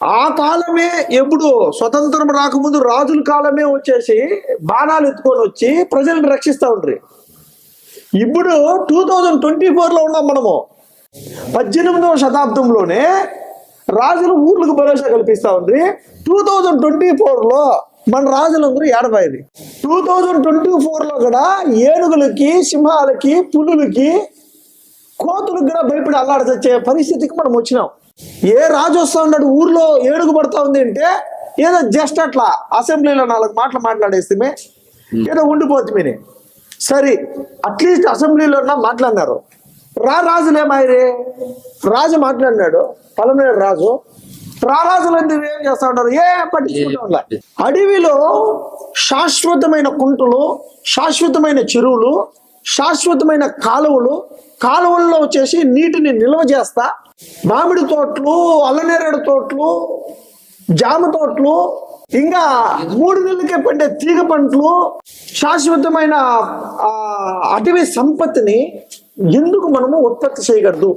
ఆ కాలమే ఎప్పుడు స్వతంత్రం రాకముందు రాజుల కాలమే వచ్చేసి బాణాలు ఎత్తుకొని వచ్చి ప్రజలను రక్షిస్తూ ఉండ్రి. ఇప్పుడు టూ థౌజండ్ ట్వంటీ ఫోర్లో ఉన్నాం మనము. పద్దెనిమిదవ శతాబ్దంలోనే రాజులు ఊర్లకు భరోసా కల్పిస్తా ఉంది టూ థౌజండ్ ట్వంటీ ఫోర్లో మన రాజులందరూ ఏడబాయింది టూ థౌజండ్ ట్వంటీ ఫోర్లో కూడా ఏనుగులకి సింహాలకి పులులకి కోతులకు కూడా భయపడి అల్లాడి చచ్చే పరిస్థితికి మనం వచ్చినాం. ఏ రాజు వస్తా ఉన్నాడు ఊర్లో ఏడుగు పడతా ఉంది అంటే ఏదో జస్ట్ అట్లా అసెంబ్లీలో నాలుగు మాటలు మాట్లాడేస్తే ఏదో ఉండిపోతుంది సరే అట్లీస్ట్ అసెంబ్లీలో మాట్లాడినారు. రా రాజులేమాయరే రాజు మాట్లాడినాడు పలమనేడు రాజు. రా రాజులు ఎందుకు ఏం చేస్తా ఉన్నారు? ఏ పట్టించుకుంటా అడవిలో శాశ్వతమైన కుంటలు శాశ్వతమైన చెరువులు శాశ్వతమైన కాలువలు కాలువల్లో వచ్చేసి నీటిని నిల్వ చేస్తా. మామిడి తోటలు అల్లనేరేడు తోటలు జామ తోటలు ఇంకా మూడు నెలలకే పండే తీగ పంటలు శాశ్వతమైన అటవీ సంపత్తిని ఎందుకు మనము ఉత్పత్తి చేయగలదు?